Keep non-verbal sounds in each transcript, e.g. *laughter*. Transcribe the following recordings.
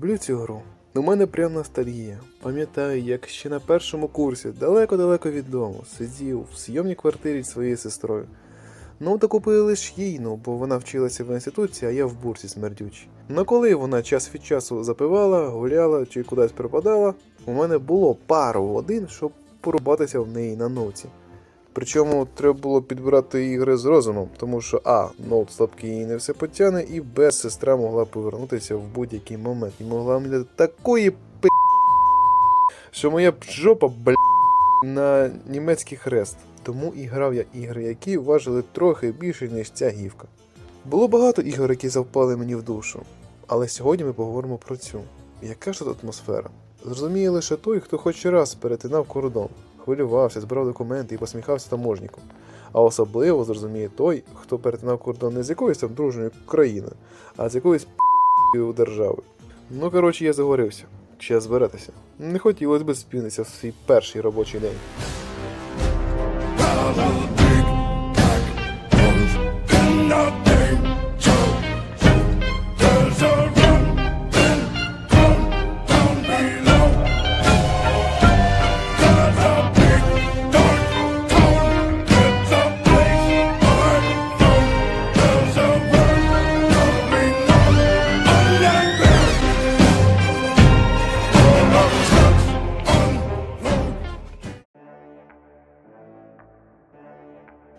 Люблю цю гру. У мене прям ностальгія. Пам'ятаю, як ще на першому курсі, далеко-далеко від дому, сидів в зйомній квартирі зі своєю сестрою. Ну, та купили лиш їй, ну, бо вона вчилася в інституті, а я в бурсі смердючий. Ну коли вона час від часу запивала, гуляла чи кудись припадала, у мене було пару годин, щоб порубатися в неї на ноуті. Причому треба було підбирати ігри з розумом, тому що А. Ноут слабкий і не все потягне, і Б. Сестра могла повернутися в будь-який момент і могла мені дати такої пи, що моя жопа бля на німецький хрест. Тому і грав я ігри, які важили трохи більше, ніж ця гівка. Було багато ігор, які завпали мені в душу. Але сьогодні ми поговоримо про цю. Яка ж тут атмосфера? Зрозуміє лише той, хто хоч раз перетинав кордон, хвилювався, збирав документи і посміхався таможнику. А особливо зрозуміє той, хто перетинав кордон не з якоюсь там дружньою країною, а з якоюсь п***ю держави. Ну коротше, я загорився. Час збиратися. Не хотілося б спінитися в свій перший робочий день.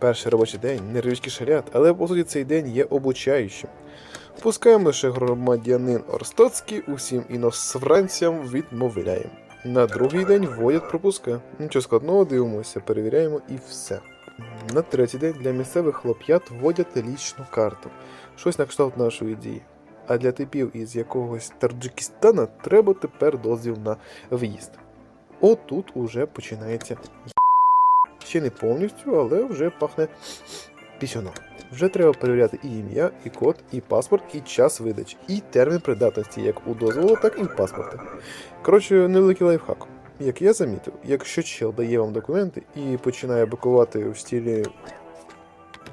Перший робочий день нервічки шалят, але по суті цей день є обучаючим. Пускаємо лише громадянин Орстоцький, усім іностранцям відмовляємо. На другий день вводять пропуски. Нічого складного, дивимося, перевіряємо і все. На третій день для місцевих хлоп'ят вводять лічну карту, щось на кшталт нашої дії. А для типів із якогось Таджикистана треба тепер дозвіл на в'їзд. Отут уже починається Ще не повністю, але вже пахне пісюном. Вже треба перевіряти і ім'я, і код, і паспорт, і час видачі, і термін придатності як у дозволу, так і в паспорті. Коротше, невеликий лайфхак. Як я замітив, якщо чел дає вам документи і починає бикувати в стилі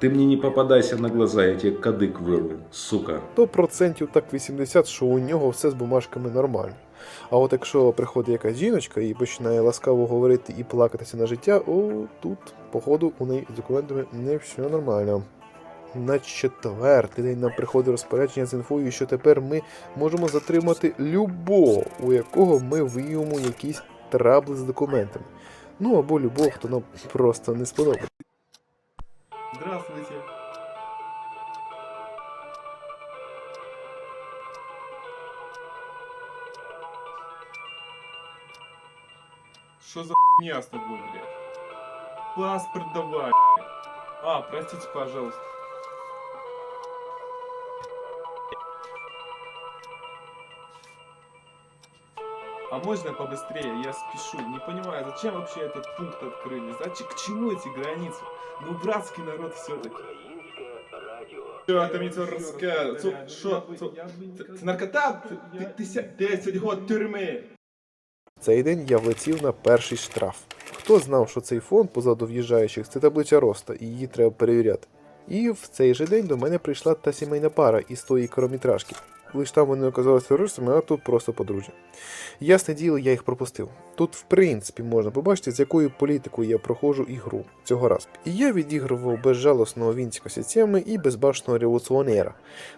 Ты мне не попадайся на глаза, я тебе кадык вырву, сука. то процентів так 80, що у нього все з бумажками нормально. А от якщо приходить якась жіночка і починає ласкаво говорити і плакатися на життя, о, тут, походу, у неї з документами не все нормально. На четвертий день нам приходить розпорядження з інфою, що тепер ми можемо затримати любого, у якого ми виявимо якісь трабли з документами. Ну або любого, хто нам просто не сподобається. Здравствуйте. Что за хуйня с тобой, блядь? Паспорт давай, блядь. А, простите, пожалуйста. А можно побыстрее? Я спешу. Не понимаю, зачем вообще этот пункт открыли? Зачем, к чему эти границы? Ну, братский народ все-таки. Що ти мені це розказує? Що? Це наркота? Ти- ся- 10 год тюрми. Цей день я влетів на перший штраф. Хто знав, що цей фон позаду в'їжджаючих це таблиця роста, і її треба перевіряти. І в цей же день до мене прийшла та сімейна пара із тої корометражки. Лиш там вони оказалися терористами, а тут просто подружжя. Ясне діло, я їх пропустив. Тут, в принципі, можна побачити, з якою політикою я проходжу ігру цього разу. І я відігрував безжалосного вінського системи і безбашного революціонера.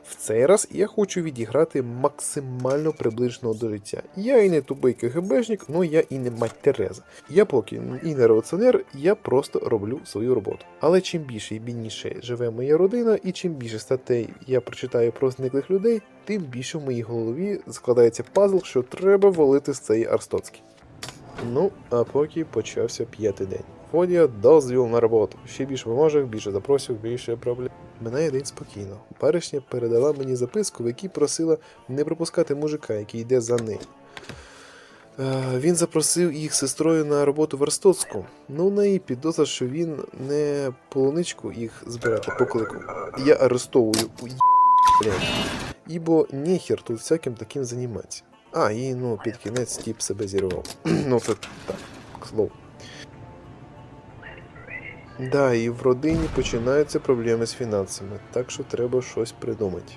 В цей раз я хочу відіграти максимально приближеного до життя. Я і не тупий КГБшник, ну я і не мать Тереза. Я поки і не революціонер, я просто роблю свою роботу. Але чим більше і бідніше живе моя родина, і чим більше статей я прочитаю про зниклих людей, тим більше в моїй голові складається пазл, що треба валити з цієї Арстоцькі. Ну, а поки почався п'ятий день. Водія дозвіл на роботу. Ще більше бумажок, більше запросів, більше проблем. Минає день спокійно. Баришня передала мені записку, в якій просила не пропускати мужика, який йде за нею. Він запросив їх сестрою на роботу в Арстоцьку. Ну, в неї підозра, що він не полуничку їх збирати покликав. Я арестовую блядь. Ібо ніхер тут всяким таким займатися. А, і ну під кінець тіп себе зірвав. ну це так, к слову. Да, і в родині починаються проблеми з фінансами, так що треба щось придумати.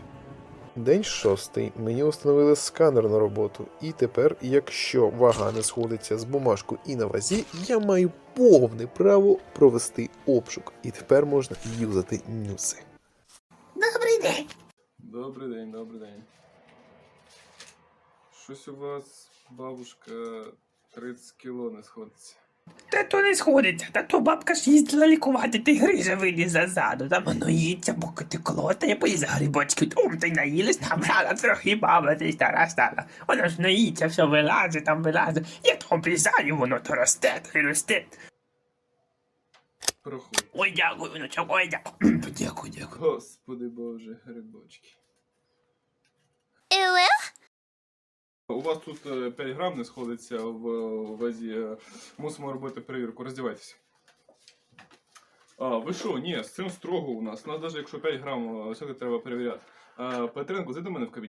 День шостий. Мені встановили сканер на роботу, і тепер, якщо вага не сходиться з бумажкою і на вазі, я маю повне право провести обшук. І тепер можна юзати нюси. Добрий день. Добрий день, добрий день. Щось у вас, бабушка, 30 кіло не сходиться. Та то не сходиться, та то бабка ж їздила лікувати, ти грижа виліз ззаду, там воно їться, поки ти колотає, поїзд грибочки, том ти наїлись, там рада трохи баба, ти стара стала. Воно ж наїться, все вилазить, там вилазить. Я то обрізаю, воно то росте, то й росте. Проходь. Ой, дякую, внучок, ой, дякую. *clears throat* Дякую, дякую. Господи боже, грибочки. У вас тут е, 5 грам не сходиться в е, вазі. е, Мусимо робити перевірку. Роздівайтеся. А, ви що? Ні, з цим строго у нас. У нас навіть якщо 5 грам, все треба перевіряти. А, Петренко, зайди до мене в кабінет.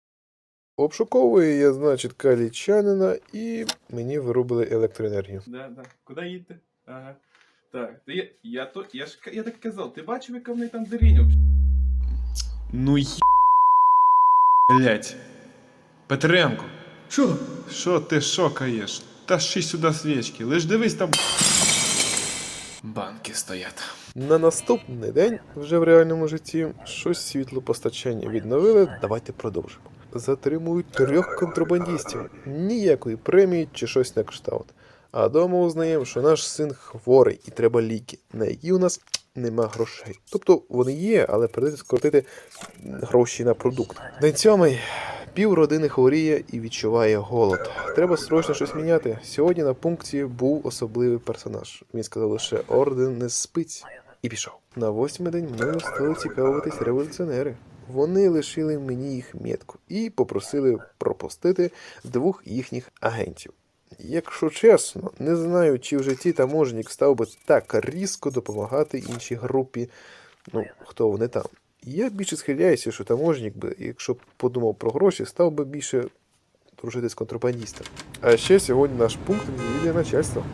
Обшуковую я, значить, калічанина, і мені вирубили електроенергію. Да, да. Куди їдете? Ага. Так, ти, я, я, то, я, ж, я так казав, ти бачив, яка в неї там дирінь Ну є. Блять. Петренко. Що? Що ти шокаєш? Тащи сюди свічки, лиш дивись там. Банки стоять. На наступний день, вже в реальному житті, щось світлопостачання відновили. Давайте продовжимо. Затримують трьох контрабандистів. Ніякої премії чи щось на кшталт. А дома узнаємо, що наш син хворий і треба ліки, на які у нас нема грошей. Тобто вони є, але придеться скоротити гроші на продукт. День сьомий. Пів родини хворіє і відчуває голод. Треба срочно щось міняти. Сьогодні на пункті був особливий персонаж. Він сказав лише орден не спить і пішов. На восьмий день мною стали цікавитись революціонери. Вони лишили мені їх метку і попросили пропустити двох їхніх агентів. Якщо чесно, не знаю, чи в житті таможник став би так різко допомагати іншій групі, ну хто вони там. Я більше схиляюся, що таможник би, якщо б подумав про гроші, став би більше дружити з контрабандистом. А ще сьогодні наш пункт відвідує начальство.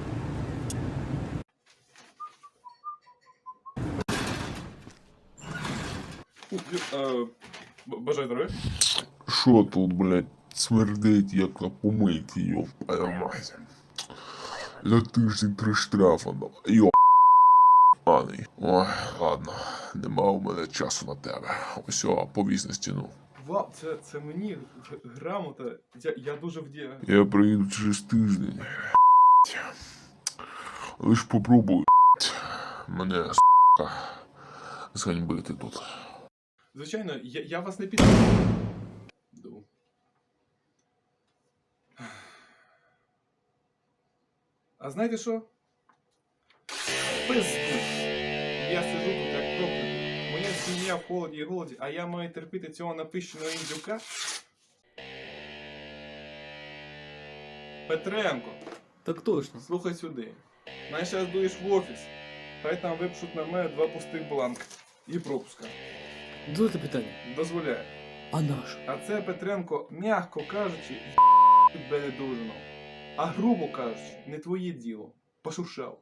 Бажаю здоров'я. Що тут, блядь, смердить, як на помийці, йоп, мать. За тиждень три штрафа дав. Йоп. Аний. Ой, ладно, нема у мене часу на тебе. Ось о, повісь на стіну. Вау, це, це мені грамота. Я, я дуже вдя... Я приїду через тиждень. Лиш попробуй мене, с**ка, зганьбити тут. Звичайно, я, я вас не під... А знаєте що? Пизду. Я сижу тут як проклятий. Моя сім'я в холоді і голоді, а я маю терпіти цього напищеного індюка? Петренко, Так точно. слухай сюди. Знаєш, зараз дуєш в офіс. Хай там випишуть на мене два пустих бланка. І пропуска. Дозвольте питання. Дозволяю. А наш? А це Петренко, м'яко кажучи, тебе не должно. А грубо кажучи, не твоє діло. Пошуршав.